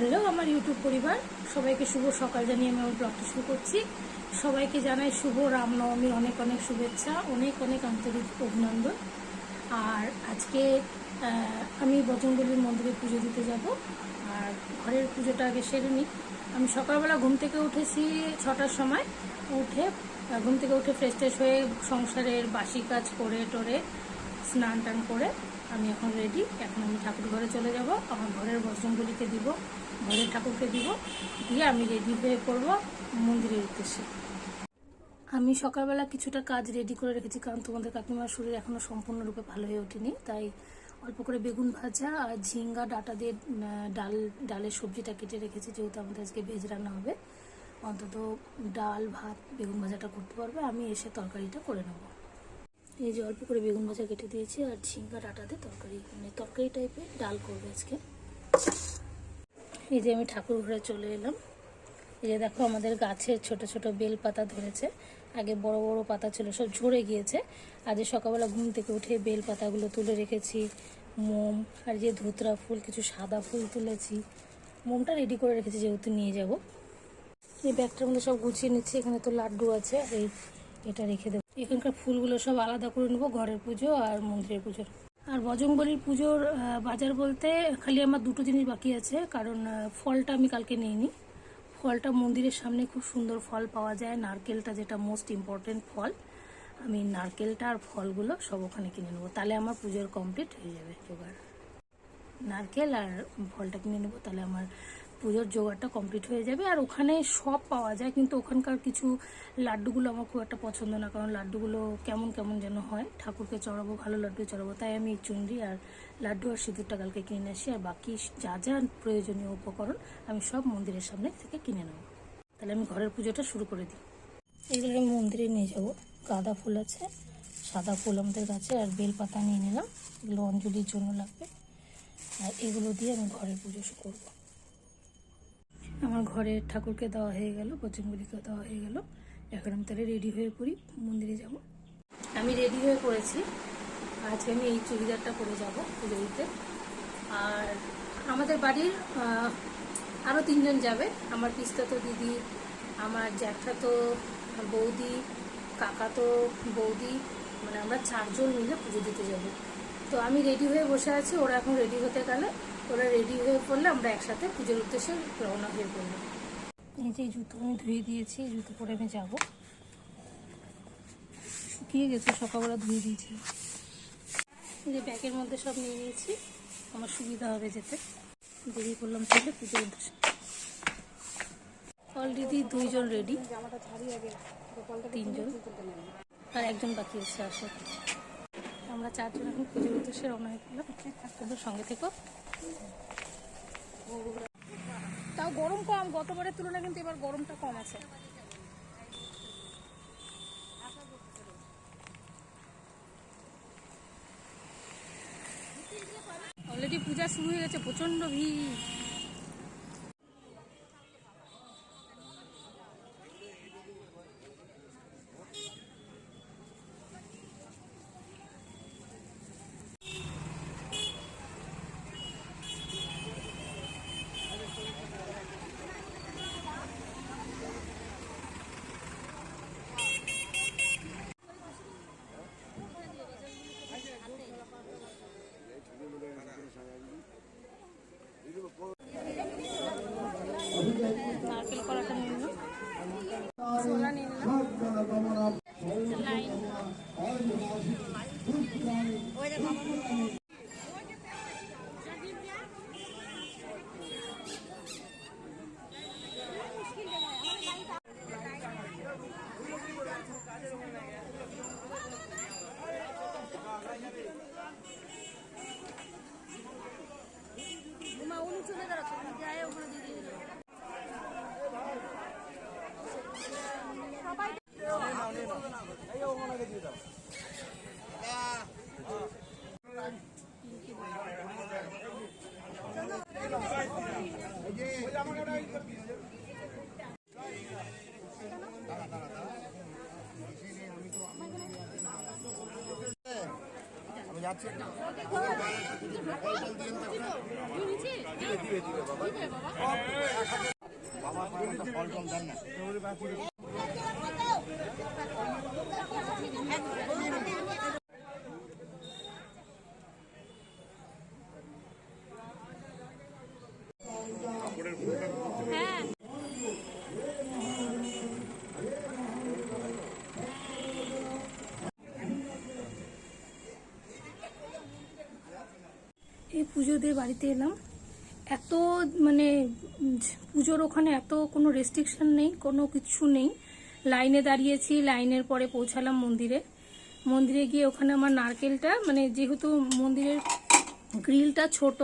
Hello, আমার YouTube পরিবার। সবাইকে শুভ সকাল জানিয়ে আমি আমার ব্লগটা শুরু করছি। সবাইকে জানাই শুভ রামনবমীর অনেক অনেক শুভেচ্ছা, অনেক অনেক আন্তরিক অভিনন্দন। আর আজকে আমি বজরঙ্গলির মন্দিরে পুজো দিতে যাব। আর ঘরের পুজোটা আগে সেরে নিই। আমি সকালবেলা ঘুম থেকে উঠেছি ছটার সময়। উঠে ঘুম থেকে উঠে ফ্রেশ ট্রেশ হয়ে সংসারের বাসি কাজ করে টোরে স্নান টান করে আমি এখন রেডি এখন আমি ঠাকুর ঘরে চলে যাব। আমার ঘরের বজরঙ্গলিকে দিব। ঘরের ঠাকুরকে দিব, দিয়ে আমি রেডি হয়ে পড়ব মন্দিরের উদ্দেশ্যে। আমি সকালবেলা কিছুটা কাজ রেডি করে রেখেছি, কারণ তোমাদের কাকিমার শরীর এখনও সম্পূর্ণরূপে ভালো হয়ে ওঠেনি, তাই অল্প করে বেগুন ভাজা আর ঝিঙ্গা, ডাটা দিয়ে ডাল, ডালের সবজিটা কেটে রেখেছি, যেহেতু আমাদের আজকে ভেজ রান্না হবে। অন্তত ডাল, ভাত, বেগুন ভাজাটা করতে পারবে, আমি এসে তরকারিটা করে নেব। এই যে অল্প করে বেগুন ভাজা কেটে দিয়েছি আর ঝিঙ্গা, ডাটা দিয়ে তরকারি মানে তরকারি টাইপের ডাল করবে আজকে। এই যে আমি ঠাকুর ঘরে চলে এলাম। এই যে দেখো আমাদের গাছের ছোট ছোট বেল পাতা ধরেছে। আগে বড় বড় পাতা ছিল, সব ঝরে গিয়েছে। আজ সকালবেলা ঘুম থেকে উঠে বেল পাতাগুলো তুলে রেখেছি, মোম, আর যে ধুতরা ফুল, কিছু সাদা ফুল তুলেছি। মোমটা রেডি করে রেখেছি, যেহেতু নিয়ে যাব। এই ব্যাগটার মধ্যে সব গুছিয়ে নিচ্ছি, এখানে তো লাড্ডু আছে, আর এই এটা রেখে দেবো। এখানকার ফুলগুলো সব আলাদা করে নেব, ঘরের পুজো আর মন্দিরের পুজোর। আর বজরংবলির পুজোর বাজার বলতে খালি আমার দুটো জিনিস বাকি আছে, কারণ ফলটা আমি কালকে নিইনি। ফলটা মন্দিরের সামনে খুব সুন্দর ফল পাওয়া যায়, নারকেলটা যেটা মোস্ট ইম্পর্টেন্ট ফল। আমি নারকেলটা আর ফলগুলো সব ওখানে কিনে নেব। তাহলে আমার পুজোর কমপ্লিট হয়ে যাবে জোগাড়। নারকেল আর ফলটা কিনে নেব, তাহলে আমার পুজোর জোগাড়টা কমপ্লিট হয়ে যাবে। আর ওখানে সব পাওয়া যায়, কিন্তু ওখানকার কিছু লাড্ডুগুলো আমার খুব একটা পছন্দ না, কারণ লাড্ডুগুলো কেমন কেমন যেন হয়। ঠাকুরকে চড়াবো, ভালো লাড্ডু চড়াবো, তাই আমি চুনরি আর লাড্ডু আর সিঁদুরটা কালকে কিনে আসি। আর বাকি যা যা প্রয়োজনীয় উপকরণ আমি সব মন্দিরের সামনে থেকে কিনে নেব। তাহলে আমি ঘরের পুজোটা শুরু করে দিই। এগুলো আমি মন্দিরে নিয়ে যাব। গাঁদা ফুল আছে, সাদা ফুল আমাদের গাছে আর বেল পাতা নিয়ে নিলাম। এগুলো অঞ্জলির জন্য লাগবে। আর এগুলো দিয়ে আমি ঘরের পুজো করব। আমার ঘরে ঠাকুরকে দেওয়া হয়ে গেল বচনগুলিকেও দেওয়া হয়ে গেল। এখন আমি তাহলে রেডি হয়ে পড়ি, মন্দিরে যাব। আমি রেডি হয়ে পড়েছি। আজকে আমি এই চুড়িদারটা পরে যাব পুজো দিতে আর আমাদের বাড়ির আরও তিনজন যাবে। আমার পিস্তা তো দিদি, আমার জ্যাঠা তো বৌদি কাকা তো বৌদি মানে আমরা চারজন মিলে পুজো দিতে যাব। তো আমি রেডি হয়ে বসে আছি, ওরা এখন রেডি হতে গেলে ওরা রেডি হয়ে পড়লে আমরা একসাথে পুজোর উদ্দেশ্যে রওনা হয়ে পড়ব। এই যে জুতো আমি ধুয়ে দিয়েছি জুতো পরে আমি যাব। শুকিয়ে গেছে সকালবেলা ধুয়ে দিয়েছি। এই যে ব্যাগের মধ্যে সব নিয়ে নিয়েছি আমার সুবিধা হবে যেতে। দেরি করলাম তাহলে পুজোর উদ্দেশ্যে। অলরেডি দুইজন রেডি তিনজন। আর একজন বাকি আছে আসো আমরা চারজন এখন পুজোর উদ্দেশ্যে রওনা হয়ে পড়লাম। সঙ্গে থেকো। তাও গরম কম, গতবারের তুলনায় কিন্তু এবার গরমটা কম আছে। অলরেডি পূজা শুরু হয়ে গেছে প্রচণ্ড ভিড়। দিবে বাবা ফল টল দেন না এই পুজো দিয়ে বাড়িতে এলাম। এত মানে পুজোর ওখানে এত কোনো রেস্ট্রিকশন নেই, কোনো কিছু নেই। লাইনে দাঁড়িয়েছি, লাইনের পরে পৌঁছালাম মন্দিরে। মন্দিরে গিয়ে ওখানে আমার নারকেলটা মানে যেহেতু মন্দিরের গ্রিলটা ছোট,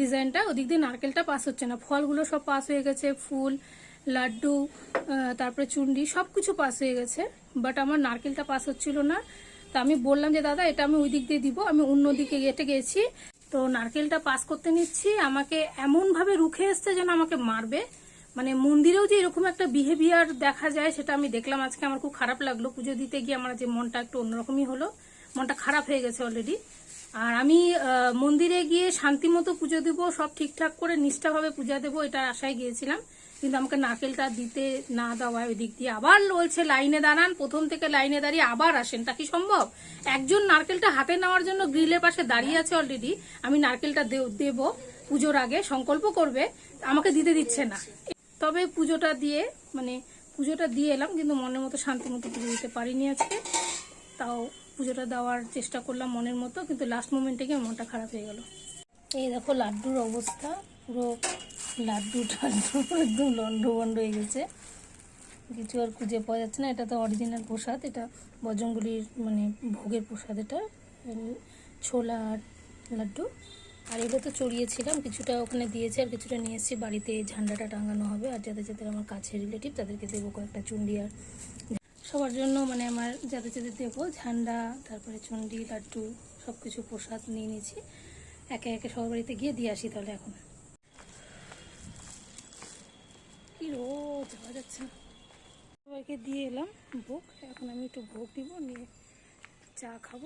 ডিজাইনটা, ওদিক দিয়ে নারকেলটা পাস হচ্ছে না। ফলগুলো সব পাস হয়ে গেছে, ফুল, লাড্ডু তারপরে চুন্ডি সব কিছু পাস হয়ে গেছে। বাট আমার নারকেলটা পাস হচ্ছিল না। তা আমি বললাম যে, দাদা, এটা আমি ওই দিক দিয়ে দিব। আমি অন্য দিকে গেটে গেছি। তো নারকেলটা পাস করতে নিচ্ছি। আমাকে এমনভাবে রুখে এসছে যেন আমাকে মারবে। মানে মন্দিরেও যে এরকম একটা বিহেভিয়ার দেখা যায়, সেটা আমি দেখলাম। আজকে আমার খুব খারাপ লাগল। পুজো দিতে গিয়ে আমার যে মনটা একটু অন্যরকমই হলো। মনটা খারাপ হয়ে গেছে অলরেডি আর আমি মন্দিরে গিয়ে শান্তি মতো পুজো দেবো, সব ঠিকঠাক করে নিষ্ঠাভাবে পূজা দেবো, এটা আশায় গিয়েছিলাম। কিন্তু আমাকে নারকেলটা দিতে না দেওয়ায় ওই দিক দিয়ে আবার বলছে, লাইনে দাঁড়ান, প্রথম থেকে লাইনে দাঁড়িয়ে আবার আসেন। তা কি সম্ভব? একজন নারকেলটা হাতে নেওয়ার জন্য গ্রিলের পাশে দাঁড়িয়ে আছে অলরেডি আমি নারকেলটা দেব, পুজোর আগে, সংকল্প করবে, আমাকে দিতে দিচ্ছে না। তবে পুজোটা দিয়ে মানে পুজোটা দিয়ে এলাম, কিন্তু মনের মতো শান্তি মতো পুজো দিতে পারিনি আজকে। তাও পুজোটা দেওয়ার চেষ্টা করলাম মনের মতো, কিন্তু লাস্ট মোমেন্টে গিয়ে মনটা খারাপ হয়ে গেল। এই দেখো লাড্ডুর অবস্থা। পুরো লাড্ডু টাড্ডু একদম লন্ড বন্ড হয়ে গেছে। কিছু আর খুঁজে পাওয়া যাচ্ছে না। এটা তো অরিজিনাল প্রসাদ, এটা বজরঙ্গলির মানে ভোগের প্রসাদ এটা। ছোলা আর লাড্ডু। আর এগুলো তো চড়িয়েছিলাম, কিছুটা ওখানে দিয়েছে আর কিছুটা নিয়ে এসেছি। বাড়িতে ঝান্ডাটা টাঙানো হবে আর যাদের যাদের আমার কাছে রিলেটিভ তাদেরকে দেবো কয়েকটা চুন্ডি আর সবার জন্য মানে আমার যাদের যাদের দেবো ঝান্ডা, তারপরে চুন্ডি, লাড্ডু সব কিছু প্রসাদ নিয়ে নিয়েছি। একে একে সবার বাড়িতে গিয়ে দিয়ে আসি তাহলে এখন কি না সবাইকে দিয়ে এলাম ভোগ। এখন আমি একটু ভোগ দিব, নিয়ে চা খাব।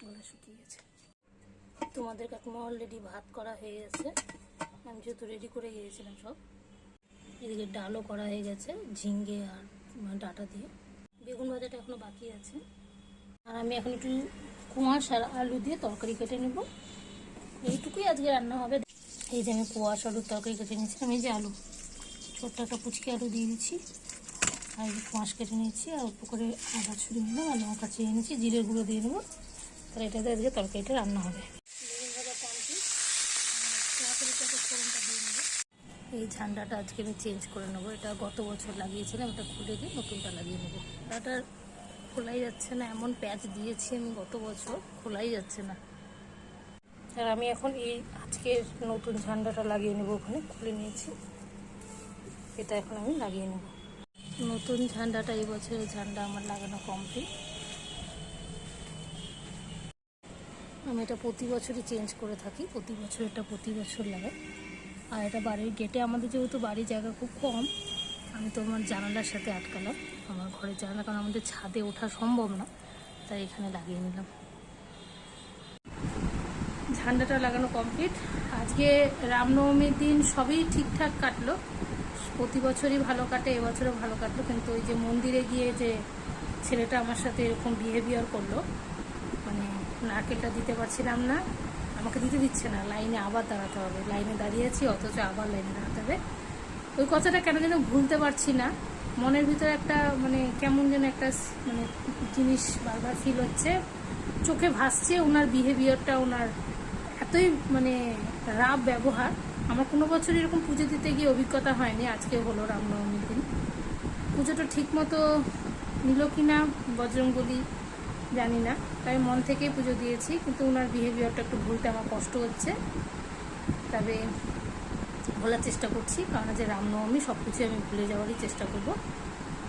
গলা শুকিয়ে গেছে। তোমাদের কাকিমা অলরেডি ভাত করা হয়ে গেছে। আমি যেহেতু রেডি করে গিয়েছিলাম সব। এদিকে ডালও করা হয়ে গেছে, ঝিঙ্গে আর ডাটা দিয়ে। বেগুন ভাজাটা এখনও বাকি আছে। আর আমি এখন একটু কুয়াশ আর আলু দিয়ে তরকারি কেটে নেব। এইটুকুই আজকে রান্না হবে। এই যে আমি কুয়াশ আলুর তরকারি কেটে নিয়েছি আমি এই যে আলু। একটা পুচকি আলু দিয়ে দিচ্ছি। আর যে কেটে নিয়েছি, আর অল্প করে আদা ছুরি নিলাম, আর লঙ্কা চিড়ে নিয়েছি, জিরের গুঁড়ো দিয়ে নেব তাহলে এটাতে আজকে তরকারিটা রান্না হবে। এই ঝান্ডাটা আজকে আমি চেঞ্জ করে নেব। এটা গত বছর লাগিয়েছিলাম, এটা খুলে দিয়ে নতুনটা লাগিয়ে নেব। এটার খোলাই যাচ্ছে না, এমন প্যাচ দিয়েছি আমি গত বছর, খোলাই যাচ্ছে না। আর আমি এখন এই আজকের নতুন ঝান্ডাটা লাগিয়ে নেব ওখানে, খুলে নিয়েছি। এটা এখন আমি লাগিয়ে নেব। নতুন ঝান্ডাটা এই বছরের ঝান্ডা আমার লাগানো কমপ্লিট আমি এটা প্রতি বছরই চেঞ্জ করে থাকি, প্রতি বছর এটা প্রতি বছর লাগাই। আর এটা বাড়ির গেটে আমাদের যেহেতু বাড়ির জায়গা খুব কম, আমি তো আমার জানালার সাথে আটকালাম। আমার ঘরের জানালা, কারণ আমাদের ছাদে ওঠা সম্ভব না, তাই এখানে লাগিয়ে নিলাম। ঝান্ডাটা লাগানো কমপ্লিট আজকে রামনবমীর দিন সবই ঠিকঠাক কাটলো। প্রতি বছরই ভালো কাটে, এবছরও ভালো কাটলো। কিন্তু ওই যে মন্দিরে গিয়ে যে ছেলেটা আমার সাথে এরকম বিহেভিয়ার করল মানে নারকেলটা দিতে পারছিলাম না, আমাকে দিতে দিচ্ছে না। লাইনে আবার দাঁড়াতে হবে। লাইনে দাঁড়িয়ে আছি অথচ আবার লাইনে দাঁড়াতে হবে। ওই কথাটা কেন যেন ভুলতে পারছি না। মনের ভিতরে একটা মানে কেমন যেন একটা মানে জিনিস বারবার ফিল হচ্ছে। চোখে ভাসছে, ওনার বিহেভিয়ারটা ওনার এতই মানে রাব ব্যবহার আমার কোনো বছর এরকম পুজো দিতে গিয়ে অভিজ্ঞতা হয়নি, আজকে হলো রামনবমীর দিন। পুজোটা ঠিক মতো নিল কি না বজরঙ্গলি জানি না, তাই মন থেকেই পুজো দিয়েছি, কিন্তু ওনার বিহেভিয়ারটা একটু ভুলতে আমার কষ্ট হচ্ছে। তবে ভোলার চেষ্টা করছি, কারণ যে রামনবমী সব কিছু আমি ভুলে যাওয়ারই চেষ্টা করব।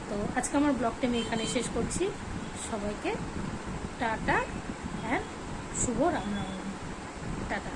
তো আজকে আমার ব্লগটা আমি এখানে শেষ করছি। সবাইকে টাটা অ্যান্ড শুভ রামনবমী। টাটা।